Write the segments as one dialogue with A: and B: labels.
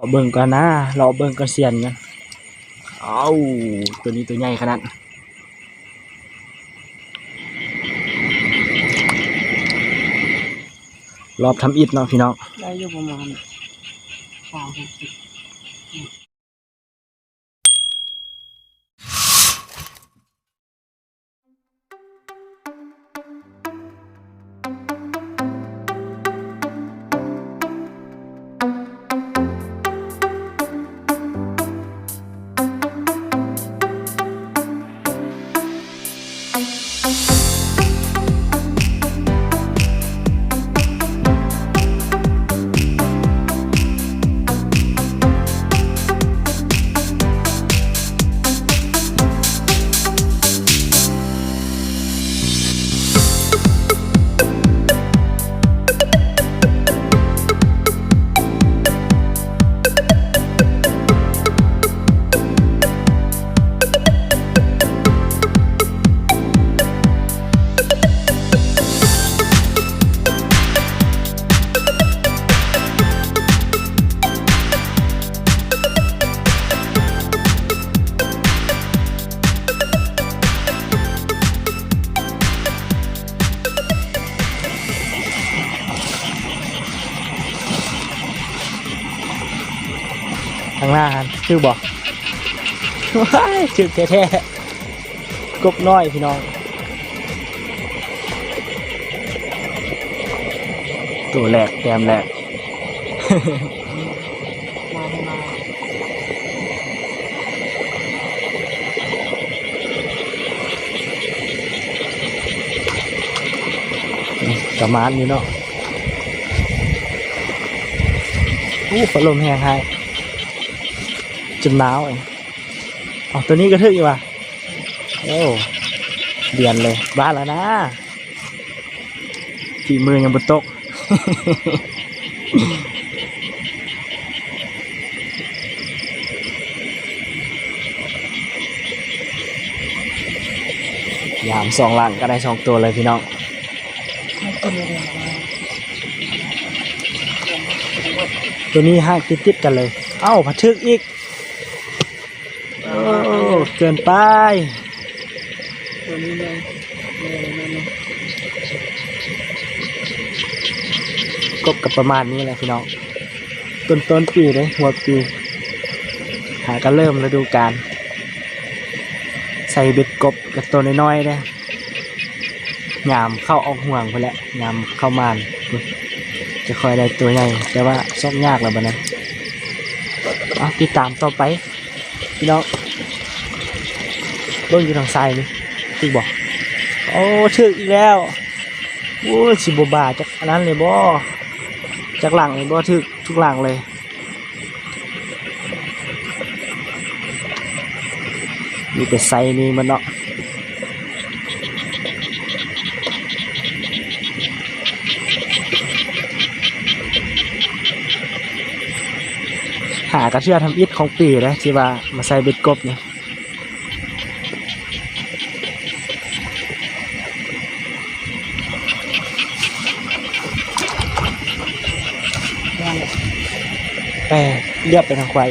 A: เอาเบิ่งก่อนนะรอเบิ่งก่อนเสียนกันเอาตัวนี้ตัวใหญ่ขนาดรอบทำอิฐเนาะพี่น้อง
B: ได้อยู่ประมาณสามหกสิบา
A: งหน้าครับชื่อบอกว้ายชื่อแท้ๆกบน้อยพี่น้อง ตัวแหลกแกมแหลก
B: มาให้มา
A: ระมาณนี้เนาะอู้ฝนลมแห้งให้ จนหนาวเองอ๋อตัวนี้ก็ทึกอยู่ว่ะโอ้เดียนเลย บ้านแล้วนะฝีมือยังบนโต๊ะยามสองหลังก็ได้สองตัวเลยพี่น้องตัวนี้ห้างติดติดกันเลย เอ้าพัทึกอีก เกินไป
B: ตัวนี้เลยเลยนั่น
A: กบกับประมาณนี้แหละพี่น้องต้นต้นปีเลยหัวปีหาก็เริ่มฤดูกาลใส่เบ็ดกบกับตัวน้อยๆเลยยามเข้าออกห่วงไปแล้วยามเข้ามานจะคอยได้ตัวใหญ่แต่ว่าซอกยากแล้วบัดนั้นติดตามต่อไปพี่น้อง เบิ่งอยู่ทางซ้ายนี่ที่บอกโอ้ถึกอีกแล้วโอ้สิบบาจากอันนั้นเลยบ่จากหลังเลยบ่ถึกทุกหลังเลยมีแต่ไซนี่มันเนาะหากระเชื่อทำอิฐของปีเลยที่ว่ามาใส่เบ็ดกบเนี่ย
B: นั่นแหละ
A: แต่เรียบไปทางควาย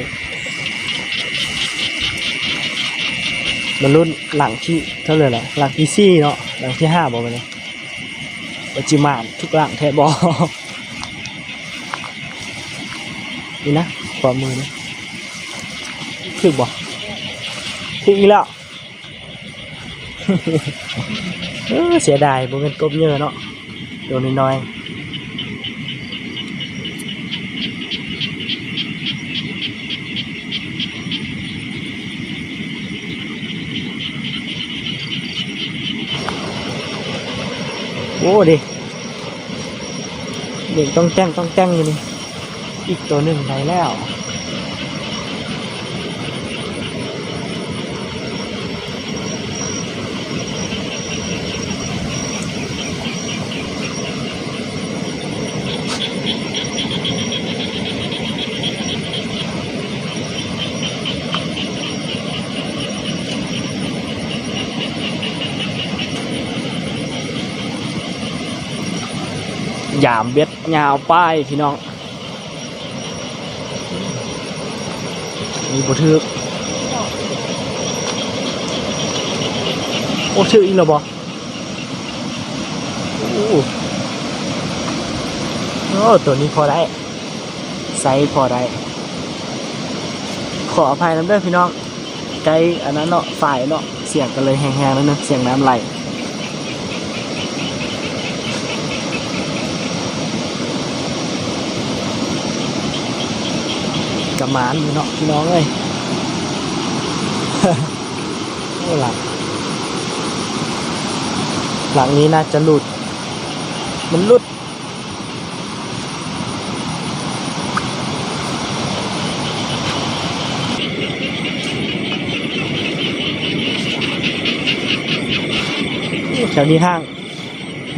A: มันรุ่นหลังที่เท่าไหร่ละหลังที่สี่เนาะหลังที่ห้าบอกมาเลยปัจจิมานทุกหลังแทบอนี่นะความมือนะถึกบอกถึกอีกแล้วเสียดายบ่เป็นกบเยอะเนาะตัวน้อยๆ โอ้ดิเด็กต้องแจ้งต้องแจ้งอยู่นี่อีกตัวหนึ่งไปแล้ว ยามเบ็ดยาวป้ายพี่น้อง มีบ่ทึกโอ้ชื่ออีกแล้วบ่โอ้โอ้ตัวนี้พอได้ไซส์พอได้ขออภัยน้ำเด้อพี่น้องไกลอันนั้นเนาะฝ่ายเนาะเสียงกันเลยแห้งๆแล้วเนอะเสียงน้ำไหล กระหมานอยู่เนาะพี่น้องเอ้ยโอ้หลังหลังนี้น่าจะหลุด มันหลุดแถวนี้ทาง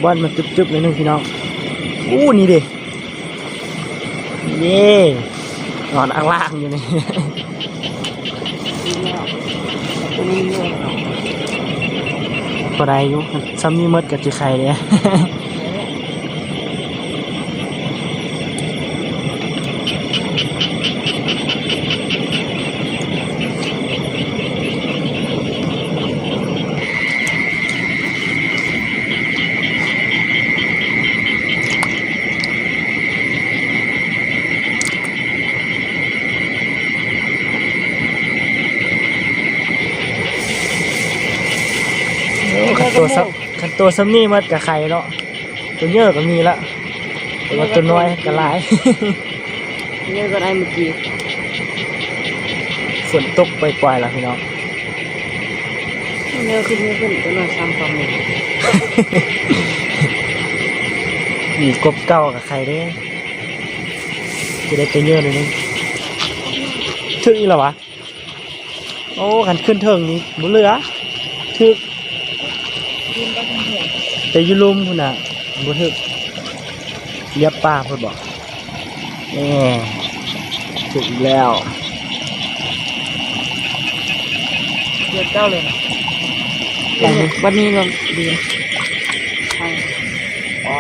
A: บ้านมันจุบๆเลยนึงพี่น้องอู้นี่ดิเย่ นอนอ่างล่างอยู่นี่
B: ดีแล้วตัวนี้เนี่ย
A: ก็ได้อยู่ซ้ำนี่หมดกับจีไข่เนี่ย โอ้ขันตัวซับขันตัว ซ้ำนี่หมดกับไข่เนาะตัวเยอะก็มีละแต่ว่าตัวน้อยก็หลาย
B: เนี่ยก็ได้เมื่อกี้
A: ฝนตกปล่อยๆแล้วพี่น้อง
B: เนี่ยขึ้นเนี่ยขึ้นตัวน้อยซ้ำความเนี่ย
A: มีกบเก้ากับไข่เด้จะได้ตัวเยอะเลยนึงถึกอีกแล้ววะโอ้ขันขึ้นเทิงนี่บุเหลือถึก
B: ขึ้นก็เป็นห่วง
A: แต่อยุลุมพุ่นน่ะบุถึกเรียบป้าเพิ่นบอกแนี่ถึกอีกแล้ว
B: เดือดเจ้าเลยนะวันนี้เราดีใช่
A: อ๋อ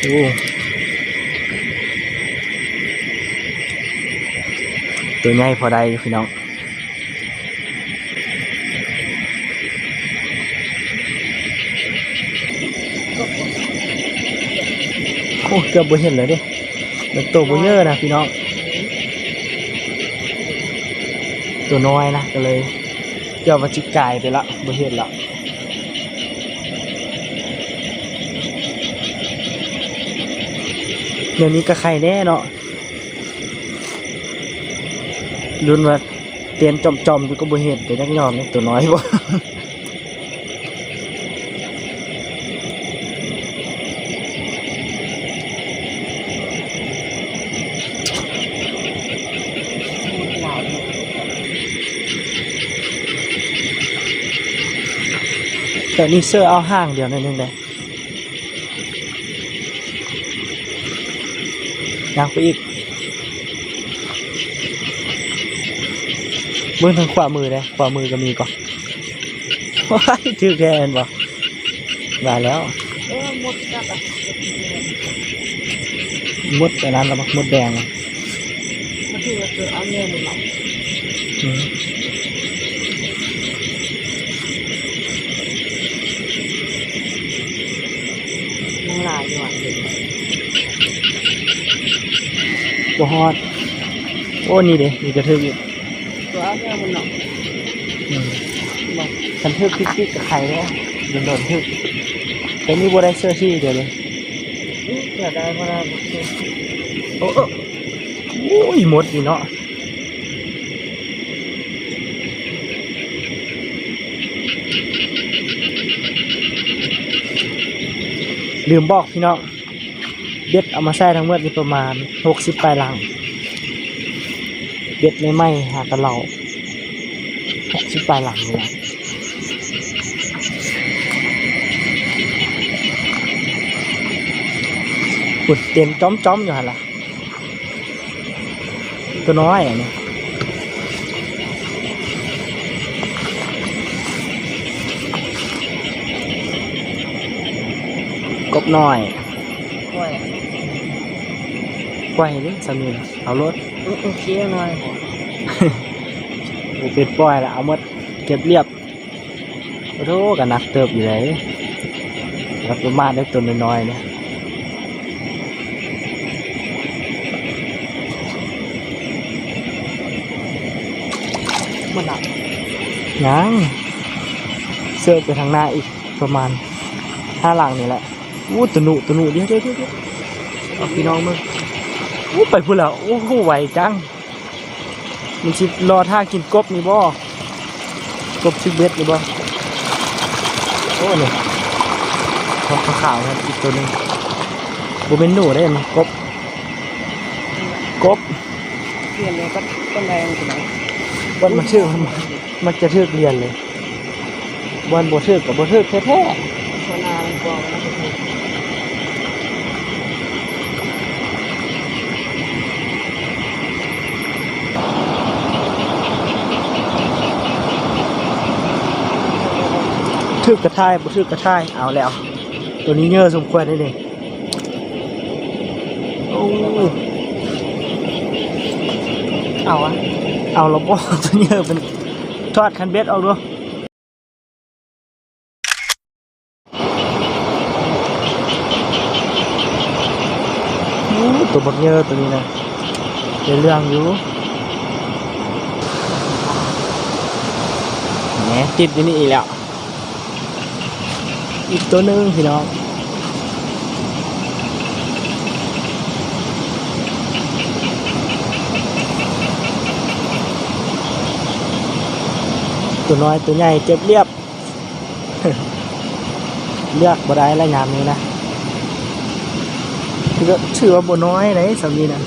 A: โอ้ตัวใหญ่พอได้อยู่พี่น้อง อ้เกือบบ่เห็นเลยเดิมันตัวบ่เยอะนะพี่น้อง ตัวน้อยนะก็เลย เกือบว่าจิกายไปละบ่เห็นละเดี๋ยวนี้ก็ไข่แน่เนาะรุนว่าเตียนจอมๆอยู่ก็บ่เห็นแต่ยังยอมเลยตัวน้อยบ่ แต่นี่เสื้อเอาห้างเดียวนั่นเองเลยยางไปอีกมือทางขวามือเลยขวามือก็มีก่อนว้ายถือแกนบ่มาแล้ว
B: เออหมดกับอะ
A: มดแต่นั้นแล้วบ่มดแดงอะ
B: มาที่ว่าคือเอาเนื้อมันหลับ
A: อืม
B: มันหลายอยู่อะ
A: บ่ฮอด โอ้นี่เด้มีกระทึกอีก
B: ตัวเอาเนื้อมันหลับ
A: อืม
B: บอก
A: ฉันทึกปิ๊กปิ๊กกับไข่แล้วโดนโดนทึกแต่นี่บ่ได้เสื้อที่เดียวเลย
B: เกิดได้เพราะว่า
A: โอ้โอ้โอ้ยหมดนี่เนาะลืมบอกพี่น้อง เบ็ดเอามาใส่ทั้งหมดนี่ประมาณหกสิบปลายลังเบ็ดไม่ไหม้หากระเหล่าหกสิบปลายลังเลยปุดเต็มจ้อมจ้อมๆอยู่หันละตัวน้อยอันนี้กบน้อย
B: ปล่อย
A: เด้สามีน่ะเอารถ
B: โอเคหน่อย
A: โอ้เป็นปล่อยแล้วเอาหมดเก็บเรียบโอ้โหก็หนักเติบอยู่เลยรับประมาณได้ตัวน้อยๆเนี่ย
B: มันหนัก
A: ยังเสิร์ฟไปทางหน้าอีกประมาณห้าหลังนี่แหละอู้ตัวหนุตัวหนุเดี๋ยวเดี๋ยวเดี๋ยวเดี๋ยวเอาพี่น้องมึง อู้ไปพูดแล้วโอ้โหไหวจังมันชิรอท่ากินกบนี่บ่กบชิบเบ็ดนี่บ่โอ้เนี่ยกบขาวๆครับอีกตัวหนึงบ่เป็นหนูได้มันกบกบ
B: เปลี่ยนเลยก็ต้นแรงถึงไหน
A: บนมันชื่อมันมันจะทึกเรียนเลยบนบ่ทึกกับบ่ทึกแท้ๆ
B: ชนามันกองนะ
A: ทึกกระท่ายบ่ทึกกระท่ายเอาแล้ว ตัวนี้เยอะสมควรได้เลยโอ้
B: เอาอะ
A: เอาเราบ่ตัวเยอะเป็นทอดคันเบ็ดเอาดูโอ้ตัวบักเยอะตัวนี้นะเดี๋ยวเรื่องอยู่แหมติดอยู่นี่อีกแล้ว อีกตัวหนึ่งพี่น้องตัวน้อยตัวใหญ่เจ็บเรียบ เลือกบ่ได้แล้วยามนี้นะคือก็ชื่อว่าบ่น้อยไหนสำนีนะ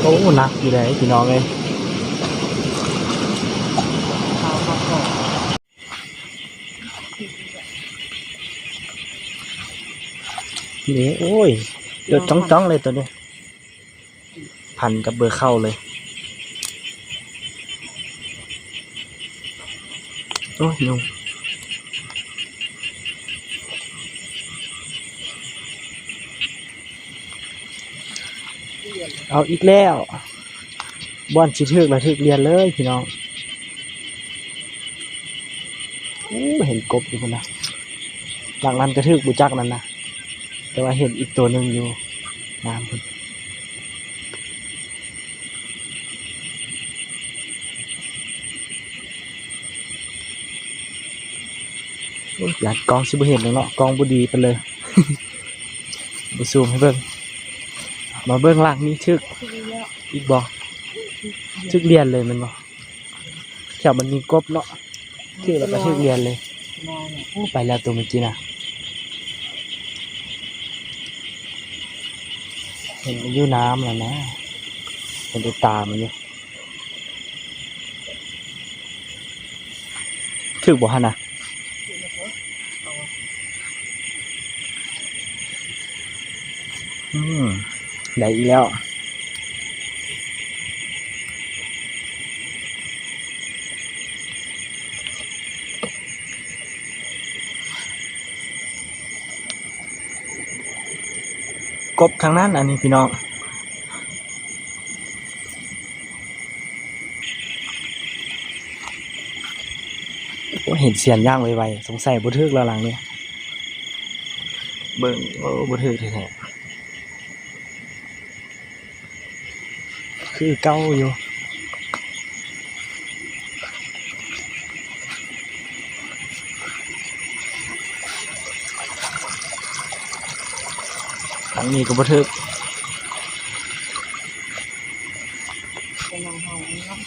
A: โอ้หนักอยู่เลยพี่น้องเลย
B: เอาครับผม
A: นี่โอ้ยเดือดจ้องๆเลยตัวนี้ พันกับเบอร์เข้าเลยโอ้ยยุงเอาอีกแล้วบอนชิทึกแล้วทึกเรียนเลยพี่น้องเห็นกบอยู่คนนะหลังนั้นกระทึกบุจักนั่นนะ แต่ว่าเห็นอีกตัวหนึ่งอยู่น้ำพุ่นอยากกองสิบเห็นเลยเนาะกองบุดีไปเลยบุซูมให้เบิ่งมาเบิ่งล่างนี่ชึกอีกบอกชึกเรียนเลยมันบอกแถวมันมีกบเนาะชึกแล้วก็ชึกเรียนเลย ไปแล้วตัวเมื่อกี้นะ ห็นมันอยู่น้ำแล้วนะเห็นดูตามันอยู่ถือบ่ฮะนะอืม ได้อีแล้ว กบทางนั้นอันนี้พี่น้องโอ้เห็นเสียนย่างไวๆสงสัยบุทึกแล้วหลังเนี่ยเบิ่งโอ้บุทึกแท้ๆคือเก้าอยู่ หลังนี้ก็บุทึก
B: เป็นนางห้องเนาะ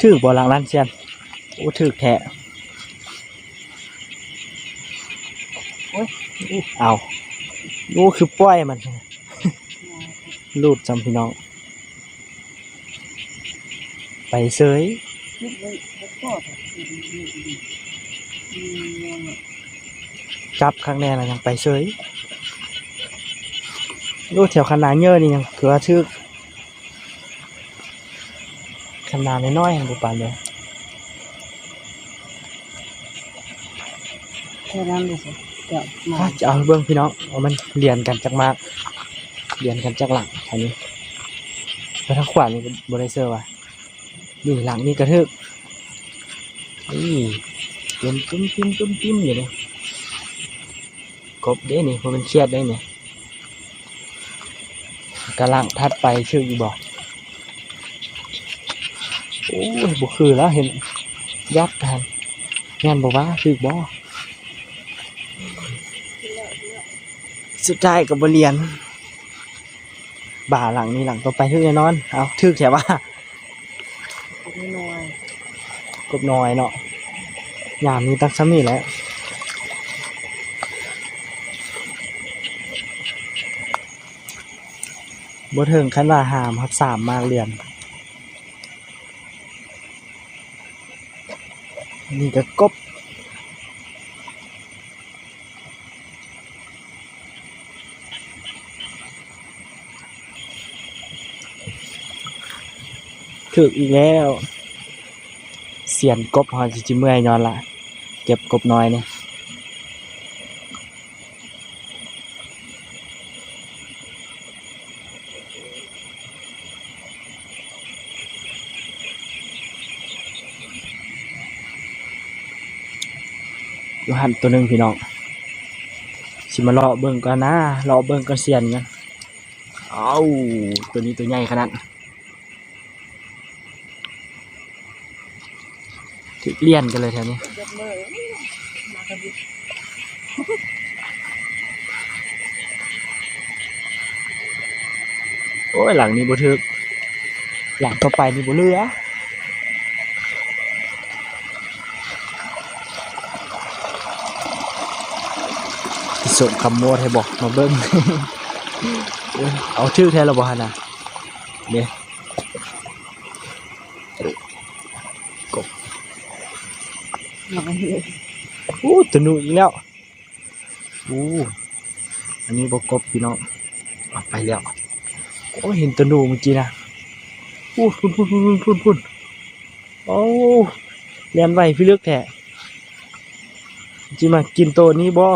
A: ถือบ่หลังร้านเชียนโอ้ถือแท้โอ้ยอู้เอางูคือป้อยมันลูดจำพี่น้อง ไปเซย จับข้างแน่แล้วยังไปเซยลูดแถวขนาดเยอะนี่ยังถือว่าถือขนาดน้อยๆบุปานเลย
B: แค่นั้นเลยสิเดี๋ยวมา
A: อะจะเอาให้เบิ้งพี่น้องเอามันเรียนกันจากมากเรียนกันจากหลังอันนี้ไปทางขวานี่บริเซอร์ว่ะนี่หลังนี่กระทึกนี่ เรียนตุ้มติ้มตุ้มติ้มอยู่เลยกบเด้นี่เพราะมันเครียดได้เนี่ยกระลังทัดไปชื่ออีบอกโอ้ยบุคือแล้วเห็นยัดกันงานบอกว่าคือบ่สุดท้ายกับบเรียน บ่าหลังนี้หลังต่อไปทึกแน่นอน เอาทึกแถวว่า
B: ไม่น้อย
A: กบน้อยเนาะ ยามีตั้งซ้ำนี่แหล้วบ่เทิงขั้นว่าหามครับสามมาเรียนนี่ก็กบถึกอีกแล้ว เสียนกบหอจิจิเมื่อยนอนละเก็บกบน้อยเนี่ยอยู่หันตัวหนึ่งพี่น้องสิมาเลาะเบิ่งก่อนนะเลาะเบิ่งก่อนเสียนกันเอาตัวนี้ตัวใหญ่ขนาด ถึกเลี่ยนกันเลยแถวนี้โอ้ยหลังนี้บ่ถึก หลังต่อไปนี่บ่เหลือพี่สมคำโมดให้บอกมาเบิ้งเอาชื่อแทนเราบ่ฮะนะเนี่ย
B: มาเลย
A: อู้ตัวหนูอีกแล้วอู้อันนี้บกบพี่น้องไปแล้วโอ้เห็นตัวหนูเมื่อกี้นะอู้พุ่นพุ่นพุ่นพุ่นพุ่นพุ่นโอ้เรียนไวพี่เลือกแท้จิมากินตัวนี้บ่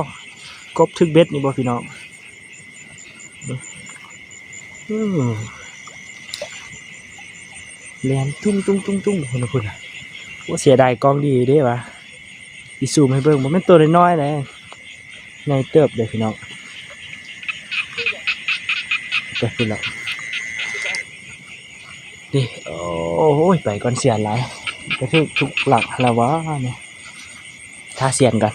A: กบทึกเบ็ดนี่บ่พี่น้องเรียนตุ้งตุ้งตุ้งตุ้งพุ่นนะพุ่นนะว่าเสียดายกองดีเด้วะ อีซูมให้เบิ่งบ่แม่นตัวน้อยๆเลยในเติบเด้อพี่น้องไปพุ่นแล้วดิโอ้โหไปก่อนเสียนหลายกระทึกทุกหลักล้วะเนี่ยท่าเสียนก่อน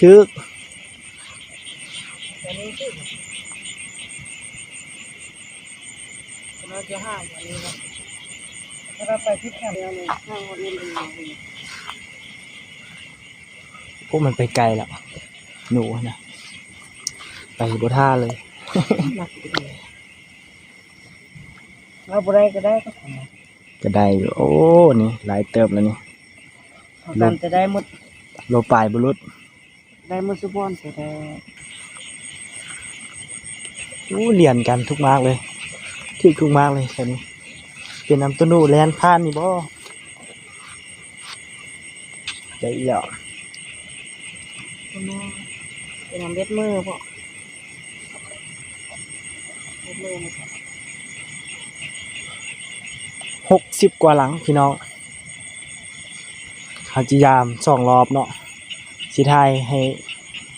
A: ทึก
B: อันนี้คือเราจะห้างอันนี้นะ เราไปที่แคมป์เดียวเลยห้างวันนี้เป็นยังไง
A: พวกมันไปไกลแล้ว หนูนะ ไปบ่ท่าเลย
B: หนักดีเราบุได้ก็ได้ก็ทำ
A: ก็ได้อยู่ โอ้ นี่หลายเติบแล้วนี่
B: เขากันจะได้หมด
A: โลปลายบุรุษ
B: ได้หมดสุบอนจะได้
A: อู้เรียนกันทุกมากเลยทึกทุกมากเลยแค่นี้ เป็นน้ำตัวหนูแลนผ่านนี่บ่ได้อีกแล้ว
B: คุณแม่เป็นน้ำเบ็ดมือพ่อเบ็ดมือนะครับ
A: หกสิบกว่าหลังพี่น้องเขาจิยามสองรอบเนาะสิทายให้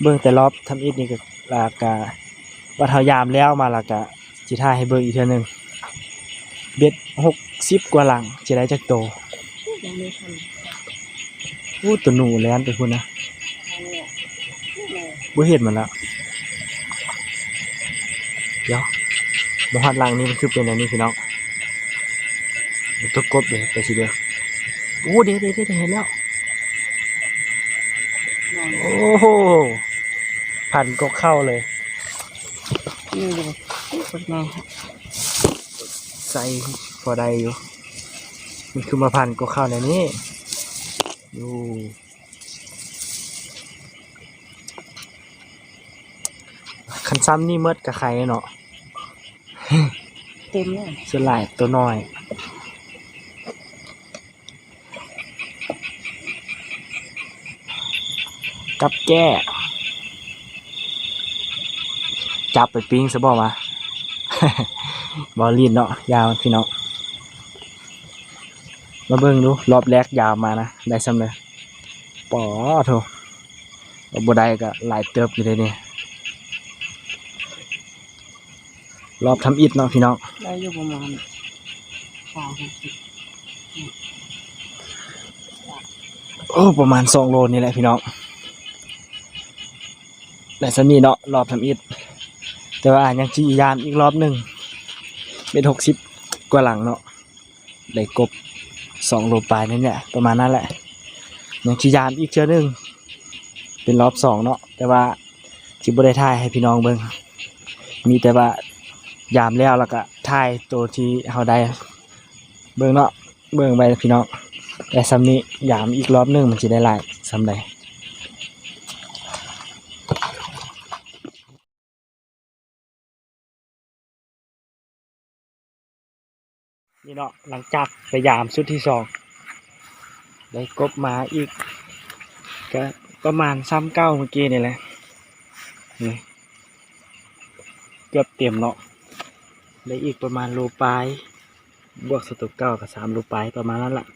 A: เบิ่งแต่รอบทำอิฐนี่ก็ลากาว่าเขายามแล้วมาลากาสิทายให้เบิ่งอีกเทื่อหนึง เบ็ดหกสิบกว่าหลังจะได้จักโตอู้ตัวหนูแลนไปพุ่นะ
B: ทางเนี่ยแม่
A: บ่เห็นมันแล้วเดี๋ยวบ่ฮอดลังนี้มันคือเป็นอันนี้พี่น้องตัวกบเดี๋ยวไปสิเด้ออู้เดี๋ยวเดี๋ยวเดี๋ยวเห็นแล้ว โอ้โหพันก็เข้าเลย
B: นี่ดูเป็นไงครับ
A: ใส่พอได้อยู่มันคือมาพันก็เข้าในนี้ดูคันซ้ำนี่เมดกับใครเนาะ
B: เต็มเลย
A: สลายตัวน้อยกับแก้จับไปปิ้งซะบอกว่า บอลลีนเนาะยาวพี่น้องมาเบิ่งดูรอบแรกยาวมานะได้ซ้ำเลยปอโถบได้ก็หลายเติบอยู่เลยเนี่ยรอบทำอิฐเนาะพี่น้อง
B: ได้อยู่ประมาณสามสิบ
A: โอ้ประมาณสองโลนี่แหละพี่น้องแต่สนี่เนาะรอบทำอิฐแต่ว่ายังจียามอีกรอบหนึ่ง เป็นหกสิบกว่าหลังเนาะได้กบสองโลปลายนั่นเนี่ยประมาณนั้นแหละยังจียามอีกเชือหนึ่งเป็นรอบสองเนาะแต่ว่าจิบได้ถ่ายให้พี่น้องเบิ่งมีแต่ว่ายามแล้วแล้วก็ถ่ายตัวที่เขาได้เบิ่งเนาะเบิ่งไปพี่น้องแต่ซ้ำนี้ยามอีกรอบนึงมันจะได้ลายซ้ำใด นี่เนาะหลังจากพยายามชุดที่สองได้กบมาอีกก็ประมาณซ้ำเก้าเมื่อกี้นี่แหละนี่เกือบเต็มเนาะได้อีกประมาณโลปลาย บวกสตุกเก้ากับสามโลปลายประมาณนั้นแหละ